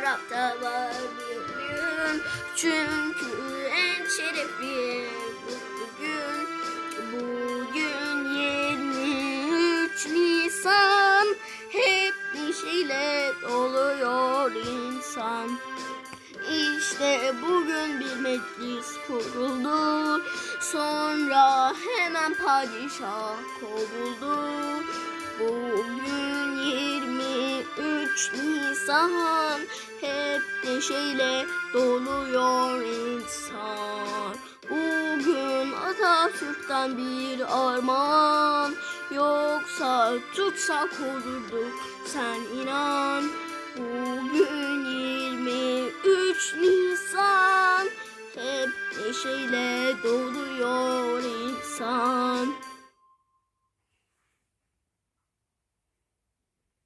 tarafta var bir gün Çünkü en şerefli mutlu gün Bugün 23 Nisan. Hep neşeyle doluyor insan. İşte bugün bir meclis kuruldu. Sonra hemen padişah kovuldu. Bugün 23 Nisan Hep neşeyle doluyor insan. Bugün Atatürk'ten bir armağan. Yoksa tutsak olurdu sen inan. Bugün 23 Nisan. Hep neşeyle doluyor